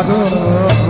শ্রীরাধার